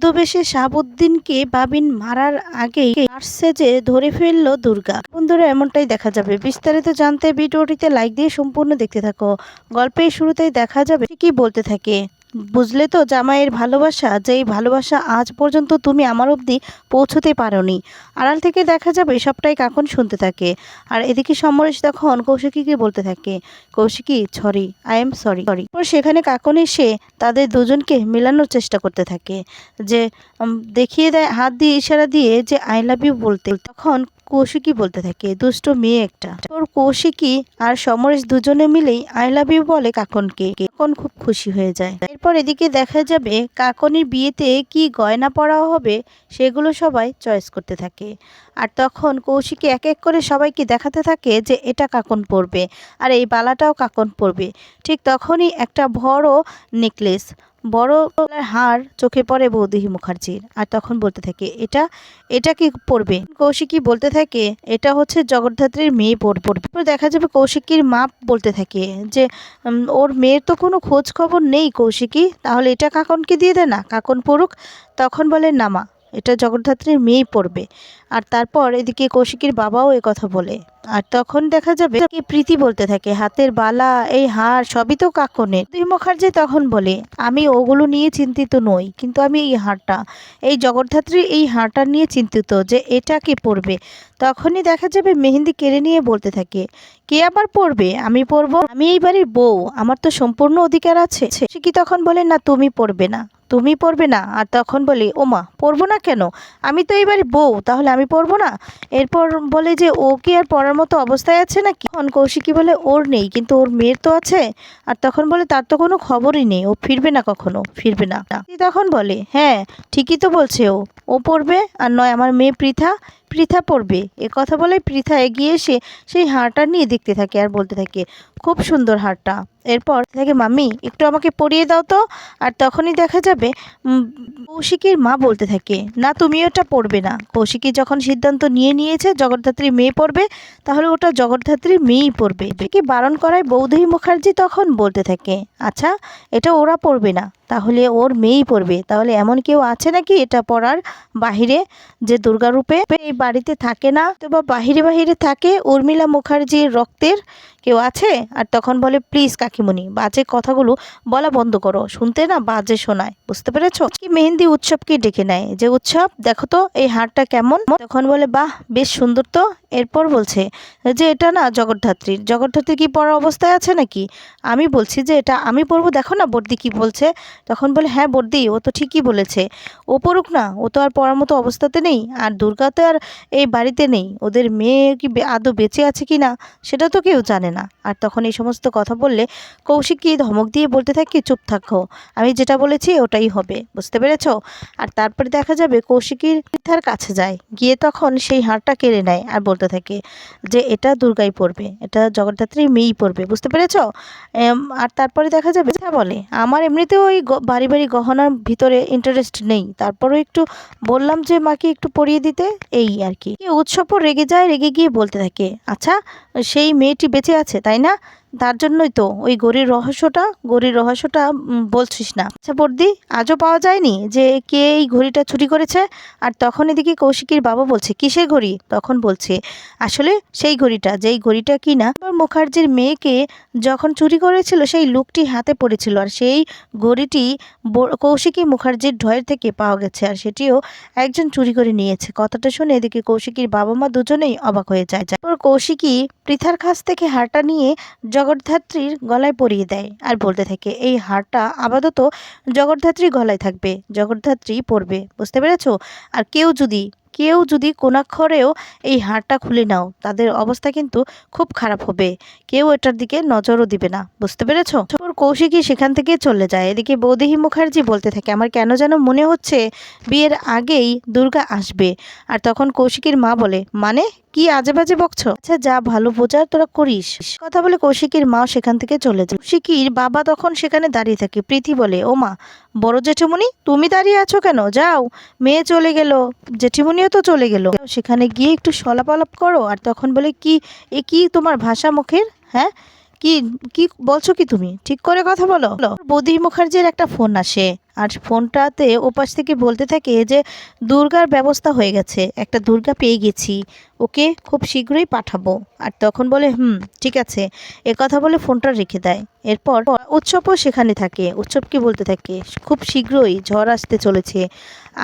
ছদ্মবেশে শাহাবুদ্দিনকে বাবিন মারার আগেই সেজে ধরে ফেলল দুর্গা। বন্ধুরা, এমনটাই দেখা যাবে। বিস্তারিত জানতে ভিডিওটিতে লাইক দিয়ে সম্পূর্ণ দেখতে থাকো। গল্পের শুরুতেই দেখা যাবে কি বলতে থাকে। বুঝলে তো জামাইয়ের ভালোবাসা? যে এই ভালোবাসা আজ পর্যন্ত তুমি আমার অবধি পৌঁছতে পারোনি। আড়াল থেকে দেখা যাবে সবটাই কাকন শুনতে থাকে। আর এদিকে সমরেশ তখন কৌশিকীকে বলতে থাকে, Koushiki sorry I am sorry sorry সেখানে কাকন এসে তাদের দুজনকে মেলানোর চেষ্টা করতে থাকে। যে দেখিয়ে দেয়, হাত দিয়ে ইশারা দিয়ে যে আই লাভ ইউ বলতে। তখন কৌশিকী বলতে থাকে, দুষ্ট মেয়ে একটা। তোর কৌশিকী আর সমরেশ দুজনে মিলেই আই লাভ ইউ বলে কাকনকে। কাকন খুব খুশি হয়ে যায়। এরপর এদিকে দেখা যাবে কাকনের বিয়েতে কি গয়না পরা হবে সেগুলো সবাই চয়েস করতে থাকে। আর তখন কৌশিকী এক এক করে সবাইকে দেখাতে থাকে যে এটা কাকন পরবে আর এই বালাটাও কাকন পরবে। ঠিক তখনই একটা বড় নেকলেস বড় হার চোখে পড়ে বৌদিহি মুখার্জির। আর তখন বলতে থাকে, এটা এটা কি পড়বে? কৌশিকী বলতে থাকে, এটা হচ্ছে জগদ্ধাত্রীর মেয়ে পড়বে। তারপর দেখা যাবে কৌশিকীর মা বলতে থাকে যে ওর মেয়ের তো কোনো খোঁজ খবর নেই কৌশিকী, তাহলে এটা কাকনকে দিয়ে দে না, কাকন পড়ুক। তখন বলে নামা এটা জগদ্ধাত্রীর মেয়েই পড়বে। আর তারপর এদিকে কৌশিকীর বাবাও এ কথা বলে। আর তখন দেখা যাবে কি প্রীতি বলতে থাকে, হাতের বালা, এই হার, সবই তো কাকনের। দুই মুখার্জি তখন বলে, আমি ওগুলো নিয়ে চিন্তিত নই, কিন্তু আমি এই হারটা, এই জগদ্ধাত্রীর এই হারটা নিয়ে চিন্তিত যে এটা কে পড়বে তখনই দেখা যাবে মেহেন্দি কেড়ে নিয়ে বলতে থাকে, কে আবার পড়বে আমি পড়ব আমি এই বাড়ির বউ, আমার তো সম্পূর্ণ অধিকার আছে। সে কি তখন বলে, না, তুমি পড়বে না। তুমি পড়বে না? আর তখন বলি, ওমা, পড়ব না কেন? আমি তো এইবারে বউ, তাহলে আমি পড়ব না? এরপর বলে যে, ও কি আর পড়ার মতো অবস্থায় আছে নাকি? তখন কৌশিকী বলে, ওর নেই, কিন্তু ওর মেয়ের তো আছে। আর তখন বলে, তার তো কোনো খবরই নেই, ও ফিরবে না কখনো? ফিরবে না। তখন বলে হ্যাঁ ঠিকই তো বলছে ও। ও পড়বে আর নয়, আমার মেয়ে পৃথা পৃথা পড়বে। এ কথা বলে পৃথা এগিয়ে এসে সেই হারটা নিয়ে দেখতে থাকে আর বলতে থাকে, খুব সুন্দর হারটা। এরপর থাকে, মাম্মি, একটু আমাকে পরিয়ে দাও তো। আর তখনই দেখা যাবে কৌশিকীর মা বলতে থাকে, না তুমি ওটা পড়বে না। কৌশিকী যখন সিদ্ধান্ত নিয়ে নিয়েছে, জগদ্ধাত্রী মেয়ে পড়বে, তাহলে ওটা জগদ্ধাত্রীর মেয়েই পড়বে। কি বারণ করায় বৌদেহী মুখার্জি তখন বলতে থাকে আচ্ছা এটা ওরা পড়বে না, তাহলে ওর মেয়েই পড়বে। তাহলে এমন কেউ আছে নাকি এটা পড়ার বাহিরে যে দুর্গারূপে এই বাড়িতে থাকে না? তো বা বাহিরে বাহিরে থাকে উর্মিলা মুখার্জির রক্তের কেউ আছে? আর তখন বলে, প্লিজ কাকিমণি, বাজে কথাগুলো বলা বন্ধ করো। শুনতে না বাজে শোনায়। বুঝতে পেরেছ? কি মেহেন্দি উৎসবকে ডেকে নেয়? যে উৎসব, দেখো তো, এই হারটা কেমন? তখন বলে, বাহ, বেশ সুন্দর তো। এরপর বলছে যে, এটা না জগদ্ধাত্রীর জগদ্ধাত্রী কি পড়ার অবস্থায় আছে নাকি? আমি বলছি যে, এটা আমি পড়ব দেখো না বর্দি কি বলছে? তখন বলে হ্যাঁ বর্দি, ও তো ঠিকই বলেছে। ও পড়ুক না, ও তো আর পড়ার মতো অবস্থাতে নেই, আর দুর্গা তো আর এই বাড়িতে নেই। ওদের মেয়ে কি আদৌ বেঁচে আছে কি না সেটা তো কেউ জানে না। আর তখন এই সমস্ত কথা বললে কৌশিক কি ধমক দিয়ে বলতে থাকি, চুপ থাকো, আমি যেটা বলেছি ওটাই হবে। বুঝতে পেরেছ? আর তারপরে দেখা যাবে কৌশিকীর পৃথার কাছে যায়। গিয়ে তখন সেই হারটা কেড়ে নেয় আর বলতে থাকে যে, এটা দুর্গাই পড়বে এটা জগদ্ধাত্রীর মেয়েই পড়বে বুঝতে পেরেছ? আর তারপরে দেখা যাবে হ্যাঁ বলে, আমার এমনিতেও ওই বাড়ি বাড়ি গহনার ভিতরে ইন্টারেস্ট নেই। তারপরেও একটু বললাম যে, মাকে একটু পরিয়ে দিতে। এই আর কি। উৎসবও রেগে যায়, রেগে গিয়ে বলতে থাকে আচ্ছা সেই মেয়েটি বেঁচে আছে তাই না? তার জন্যই তো ওই গরির রহস্যটা গরির রহস্যটা বলছিস না। আচ্ছা বর্দি আজও পাওয়া যায়নি যে কে এই ঘড়িটা চুরি করেছে? আর তখন এদিকে কৌশিকীর বাবা বলছে, কিসের ঘড়ি? তখন বলছে, আসলে সেই ঘড়িটা, যেই ঘড়িটা কিনা এবার মুখার্জির মেয়েকে যখন চুরি করেছিল, সেই লুকটি হাতে পড়েছিল। আর সেই ঘড়িটি কৌশিকী মুখার্জির ঢয়ের থেকে পাওয়া গেছে। আর সেটিও একজন চুরি করে নিয়েছে। কথাটা শুনে এদিকে কৌশিকীর বাবা মা দুজনেই অবাক হয়ে যায়। তারপর কৌশিকী পৃথার কাছ থেকে হারটা নিয়ে জগদ্ধাত্রীর গলায় পরিয়ে দেয় আর বলতে থাকে, এই হারটা আপাতত জগদ্ধাত্রীর গলায় থাকবে, জগদ্ধাত্রী পরবে। বুঝতে পেরেছ? আর কেউ যদি কেউ যদি কোনাক্ষরেও এই হাড়টা খুলে নাও, তাদের অবস্থা কিন্তু খুব খারাপ হবে। কেউ এটার দিকে নজরও দিবে না। বুঝতে পেরেছ? কৌশিকী সেখান থেকে চলে যায়। এদিকে বৌদেহী মুখার্জি বলতে থাকে, আমার কেন যেন মনে হচ্ছে বিয়ের আগেই দুর্গা আসবে। আর তখন কৌশিকীর মা বলে মানে? কি আজে বাজে বকছো? আচ্ছা যা ভালো বোঝার তোরা করিস। কথা বলে কৌশিকীর মা সেখান থেকে চলে যায়। কৌশিকীর বাবা তখন সেখানে দাঁড়িয়ে থাকে। প্রীতি বলে, ও মা, বড় জেঠিমণি, তুমি দাঁড়িয়ে আছো কেন? যাও, মেয়ে চলে গেল, জেঠিমণিও তো চলে গেল। সেখানে গিয়ে একটু সলাপালাপ করো। আর তখন বলে, কি, এ কি তোমার ভাষা মুখের? হ্যাঁ? কি কি বলছো কি তুমি? ঠিক করে কথা বলো। বৌদি মুখার্জির একটা ফোন আসে, আর ফোনটাতে ওপাশ থেকে বলতে থাকে যে, দুর্গার ব্যবস্থা হয়ে গেছে, একটা দুর্গা পেয়ে গেছি, ওকে খুব শীঘ্রই পাঠাবো। আর তখন বলে, হুম, ঠিক আছে। এ কথা বলে ফোনটা রেখে দেয়। এরপর উৎসবও সেখানে থাকে। উৎসব কি বলতে থাকে, খুব শীঘ্রই ঝড় আসতে চলেছে।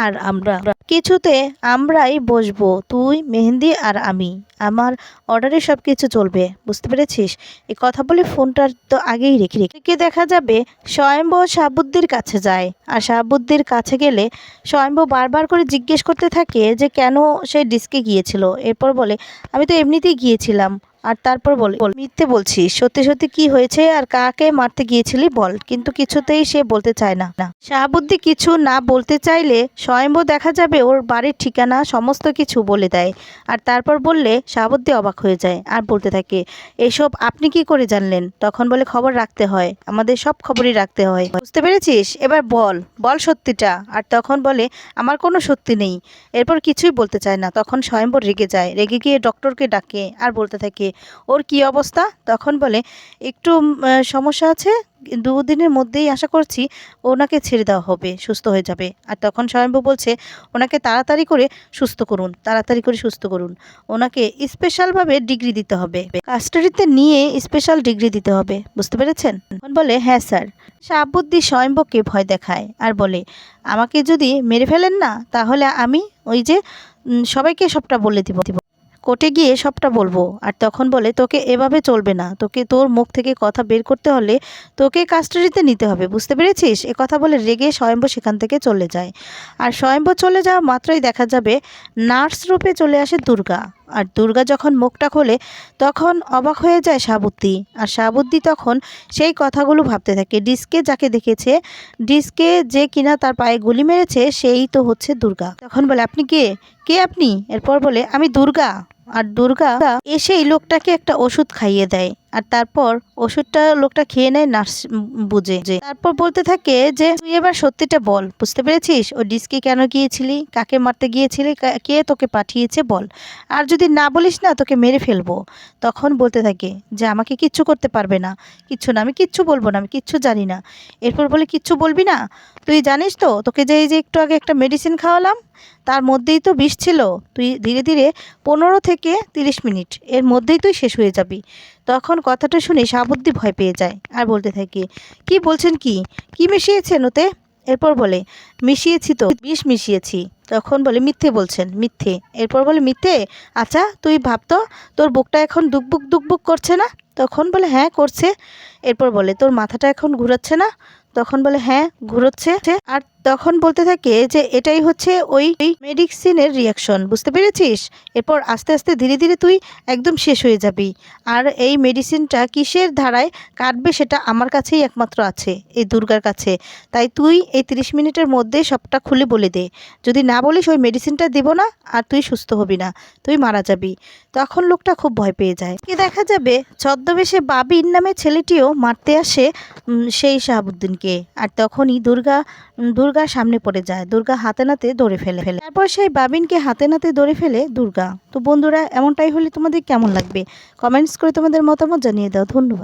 আর আমরা। কিছুতে আমরাই বসবো, তুই, মেহেন্দি আর আমি। আমার অর্ডারে সব কিছু চলবে, বুঝতে পেরেছিস? এ কথা বলে ফোনটা তো আগেই রেখে রেখে দেখা যাবে, স্বয়ম্ভ শাহাবুদ্দির কাছে যায়। আর শাহাবুদ্দির কাছে গেলে স্বয়ম্ভ বারবার করে জিজ্ঞেস করতে থাকে যে কেন সে ডিস্কে গিয়েছিল। এরপর বলে, আমি তো এমনিতেই গিয়েছিলাম। আর তারপর বলে, মিথ্যে বলছিস। সত্যি সত্যি কি হয়েছে আর কাকে মারতে গিয়েছিলি বল, কিন্তু কিছুতেই সে বলতে চায় না। না শাহাবুদ্দি কিছু না বলতে চাইলে স্বয়ম্ভ দেখা যাবে ওর বাড়ির ঠিকানা, সমস্ত কিছু বলে দেয়। আর তারপর বললে শাহাবুদ্দি অবাক হয়ে যায় আর বলতে থাকে, এসব আপনি কি করে জানলেন? তখন বলে, খবর রাখতে হয়। আমাদের সব খবরই রাখতে হয়। বুঝতে পেরেছিস? এবার বল বল সত্যিটা। আর তখন বলে, আমার কোনো সত্যি নেই। এরপর কিছুই বলতে চায় না। তখন স্বয়ম্বর রেগে যায়। রেগে গিয়ে ডক্টরকে ডাকে আর বলতে থাকে ওর কি অবস্থা? তখন বলে, একটু সমস্যা আছে? দুদিনের মধ্যেই আশা করছি ওনাকে ছেড়ে দেওয়া হবে, সুস্থ হয়ে যাবে। আর তখন স্বয়ম্ভু বলছে, ওনাকে তাড়াতাড়ি করে সুস্থ করুন, তাড়াতাড়ি করে সুস্থ করুন। ওনাকে স্পেশালভাবে ডিগ্রি দিতে হবে। কাস্টাডিতে নিয়ে স্পেশাল ডিগ্রি দিতে হবে, বুঝতে পেরেছেন? বলে হ্যাঁ স্যার। শাহাবুদ্দি স্বয়ম্ভকে ভয় দেখায় আর বলে, আমাকে যদি মেরে ফেলেন না, তাহলে আমি ওই যে সবাইকে সবটা বলে দিব। কোর্টে গিয়ে সবটা বলব। আর তখন বলে, তোকে এভাবে চলবে না। তোকে তোর মুখ থেকে কথা বের করতে হলে তোকে কাস্টাডিতে নিতে হবে। বুঝতে পেরেছিস? এ কথা বলে রেগে স্বয়ম্ভ সেখান থেকে চলে যায়। আর স্বয়ম্ভ চলে যাওয়া মাত্রই দেখা যাবে নার্স রূপে চলে আসে দুর্গা। আর দুর্গা যখন মুখটা খোলে, তখন অবাক হয়ে যায় সাবুদ্দি। আর সাবুদ্দি তখন সেই কথাগুলো ভাবতে থাকে। ডিস্কে যাকে দেখেছে, ডিস্কে যে কিনা তার পায়ে গুলি মেরেছে, সেই তো হচ্ছে দুর্গা। তখন বলে, আপনি কে? কে আপনি? এরপর বলে, আমি দুর্গা। আর দুর্গা এসেই লোকটাকে একটা ওষুধ খাইয়ে দেয়। আর তারপর ওষুধটা লোকটা খেয়ে নেয় নার্স বুঝে। যে তারপর বলতে থাকে যে, তুই এবার সত্যিটা বল, বুঝতে পেরেছিস? ও ডিস্কে কেন গিয়েছিলি? কাকে মারতে গিয়েছিলি? কে তোকে পাঠিয়েছে বল। আর যদি না বলিস না, তোকে মেরে ফেলব। তখন বলতে থাকে যে, আমাকে কিচ্ছু করতে পারবে না। কিচ্ছু না, আমি কিচ্ছু বলব না, আমি কিচ্ছু জানি না। এরপর বলে, কিচ্ছু বলবি না? তুই জানিস তো, তোকে যে, এই যে একটু আগে একটা মেডিসিন খাওয়ালাম, তার মধ্যেই তো বিষ ছিল। তুই ধীরে ধীরে পনেরো থেকে তিরিশ মিনিট, এর মধ্যেই তুই শেষ হয়ে যাবি। তখন কথাটা শুনে সাবুদ্দি ভয় পেয়ে যায় আর বলতে থাকে, কি বলছেন কি? কি মিশিয়েছেন ওতে? এরপর বলে, মিশিয়েছি তো, বিষ মিশিয়েছি। তখন বলে, মিথ্যে বলছেন, মিথ্যে। এরপর বলে, মিথ্যে? আচ্ছা তুই ভাবতো তোর বুকটা এখন দুকবুক দুকবুক করছে না? তখন বলে হ্যাঁ করছে। এরপর বলে, তোর মাথাটা এখন ঘুরাচ্ছে না? তখন বলে হ্যাঁ ঘুরোচ্ছে। আর তখন বলতে থাকে যে, এটাই হচ্ছে ওই মেডিসিনের রিয়াকশন বুঝতে পেরেছিস? এরপর আস্তে আস্তে ধীরে ধীরে তুই একদম শেষ হয়ে যাবি। আর এই মেডিসিনটা কিসের ধারায় কাটবে সেটা আমার কাছেই একমাত্র আছে, এই দুর্গার কাছে। তাই তুই এই তিরিশ মিনিটের মধ্যে সবটা খুলে বলে দে। যদি না বলিস ওই মেডিসিনটা দিব না আর তুই সুস্থ হবি না, তুই মারা যাবি। তখন লোকটা খুব ভয় পেয়ে যায়। কি দেখা যাবে, ছদ্মবেশে বাবির নামে ছেলেটিও মারতে আসে সেই শাহাবুদ্দিনকে। আর তখনই দুর্গা দুর্গা সামনে পড়ে যায়। দুর্গা হাতে নাতে দৌড়ে ফেলে ফেলে। তারপর সেই বাবিনকে হাতে নাতে দৌড়ে ফেলে দুর্গা। তো বন্ধুরা, এমনটাই হলে তোমাদের কেমন লাগবে? কমেন্টস করে তোমাদের মতামত জানিয়ে দাও। ধন্যবাদ।